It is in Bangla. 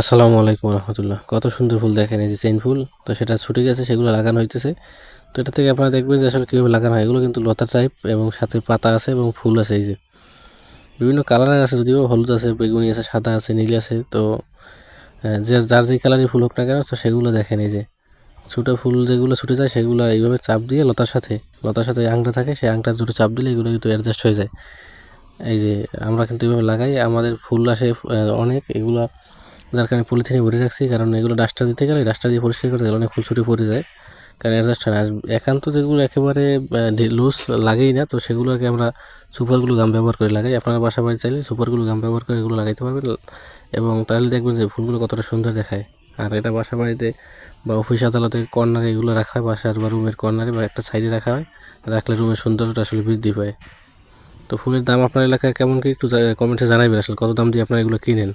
আসসালামু আলাইকুম রহমতুল্লাহ। কত সুন্দর ফুল দেখেন এই যে চেইন ফুল। তো সেটা ছুটে গেছে, সেগুলো লাগানো হইতেছে। তো এটা থেকে আপনারা দেখবেন যে আসলে কীভাবে লাগানো হয়, এগুলো কিন্তু লতা টাইপ এবং সাথে পাতা আছে এবং ফুল আছে এই যে। বিভিন্ন কালারের আছে, যদিও হলুদ আছে, বেগুনি আছে, সাদা আছে, নীল আছে। তো যে যার যে কালারই ফুল হোক না কেন, তো সেগুলো দেখেন এই যে। ছোটো ফুল যেগুলো ছুটে যায়, সেগুলো এইভাবে চাপ দিয়ে লতার সাথে লতার সাথে আংটা থাকে, সেই আংটা দুটো চাপ দিলে এগুলো কিন্তু অ্যাডজাস্ট হয়ে যায়। এই যে, আমরা কিন্তু এইভাবে লাগাই। আমাদের ফুল আসে অনেক। এগুলো যার কারণে পলিথিনে ভরে রাখছি, কারণ এগুলো ডাস্টার দিতে গেলে ডাস্টার দিয়ে পরিষ্কার করতে গেলে অনেক ফুল ছুটে পড়ে যায়। কারণ অ্যাডজাস্ট হয় না। একান্ত যেগুলো একেবারে লুজ লাগেই না, তো সেগুলোকে আমরা সুপারগুলো গাম ব্যবহার করে লাগাই। আপনারা বাসা বাড়ি চাইলে সুপারগুলো গাম ব্যবহার করে এগুলো লাগাইতে পারবেন। এবং তাহলে দেখবেন যে ফুলগুলো কতটা সুন্দর দেখায়। আর এটা বাসা বাড়িতে বা অফিস আদালতে কর্নারে এগুলো রাখা হয়, বাসার বা রুমের কর্নারে বা একটা সাইডে রাখা হয়। রাখলে রুমের সৌন্দর্যটা আসলে বৃদ্ধি পায়। তো ফুলের দাম আপনার এলাকায় কেমন কি একটু কমেন্টে জানাইবেন আসলে, কত দাম দিয়ে আপনারা এগুলো কিনেন?